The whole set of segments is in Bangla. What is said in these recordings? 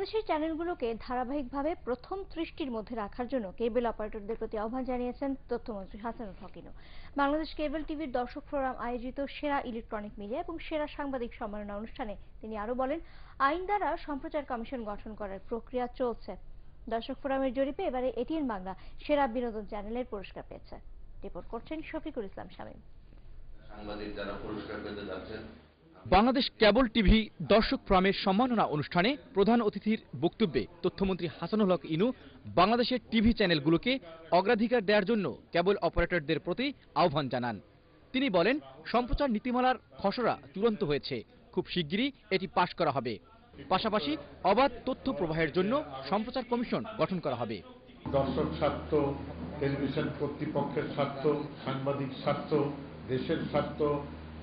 বাংলাদেশের চ্যানেলগুলোকে ধারাবাহিকভাবে প্রথম দৃষ্টির মধ্যে রাখার জন্য কেবল অপারেটরদের প্রতি আহ্বান জানিয়েছেন তথ্যমন্ত্রী হাসানুল হকিনু বাংলাদেশ কেবল টিভির দর্শক ফোরাম আয়োজিত সেরা ইলেকট্রনিক মিডিয়া এবং সেরা সাংবাদিক সম্মাননা অনুষ্ঠানে তিনি আরও বলেন, আইন দ্বারা সম্প্রচার কমিশন গঠন করার প্রক্রিয়া চলছে। দর্শক ফোরামের জরিপে এবারে এটিএন বাংলা সেরা বিনোদন চ্যানেলের পুরস্কার পেয়েছে। রিপোর্ট করছেন শফিকুল ইসলাম শামীম। সাংবাদিক যারা পুরস্কার পেতে যাচ্ছেন বাংলাদেশ কেবল টিভি দর্শক ফোরামের সম্মাননা অনুষ্ঠানে প্রধান অতিথির বক্তব্যে তথ্যমন্ত্রী হাসানুল হক ইনু বাংলাদেশের টিভি চ্যানেলগুলোকে অগ্রাধিকার দেওয়ার জন্য কেবল অপারেটরদের প্রতি আহ্বান জানান। তিনি বলেন, সম্প্রচার নীতিমালার খসড়া চূড়ান্ত হয়েছে। খুব শিগগিরই এটি পাশ করা হবে। পাশাপাশি অবাধ তথ্য প্রবাহের জন্য সম্প্রচার কমিশন গঠন করা হবে। দর্শক স্বার্থ, টেলিভিশন কর্তৃপক্ষের স্বার্থ, সাংবাদিক স্বার্থ, দেশের স্বার্থ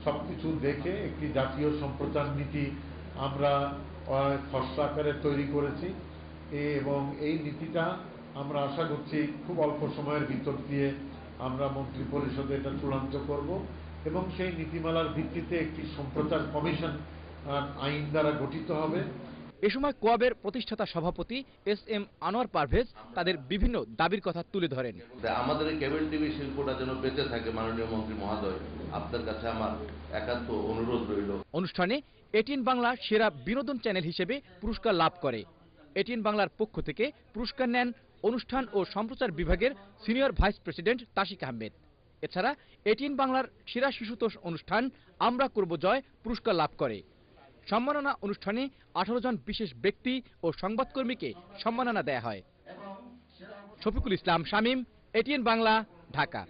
সবকিছু দেখে একটি জাতীয় সম্প্রচার নীতি আমরা খসড়া আকারে তৈরি করেছি। এবং এই নীতিটা আমরা আশা করছি খুব অল্প সময়ের ভিতর দিয়ে আমরা মন্ত্রী পরিষদে এটা চূড়ান্ত করব এবং সেই নীতিমালার ভিত্তিতে একটি সম্প্রচার কমিশন আইন দ্বারা গঠিত হবে। এ সময় কোয়াবের প্রতিষ্ঠাতা সভাপতি এস এম আনোয়ার পারভেজ তাদের বিভিন্ন দাবির কথা তুলে ধরেন। আমাদের কেবল টিভি শিল্পটা যেন বেঁচে থাকে মাননীয় মন্ত্রী মহোদয় আপনার কাছে আমার একান্ত অনুরোধ রইল। অনুষ্ঠানে এটিএন বাংলা সেরা বিনোদন চ্যানেল হিসেবে পুরস্কার লাভ করে। এটিএন বাংলার পক্ষ থেকে পুরস্কার নেন অনুষ্ঠান ও সম্প্রচার বিভাগের senior vice president Tasik Ahmed. এছাড়া এটিএন বাংলার সেরা শিশুতোষ অনুষ্ঠান আমরা করব জয় পুরস্কার লাভ করে। সম্মাননা অনুষ্ঠানে আঠারো জন বিশেষ ব্যক্তি ও সংবাদকর্মীকে সম্মাননা দেয়া হয়। শফিকুল ইসলাম, শামীম, এটিএন বাংলা, ঢাকা।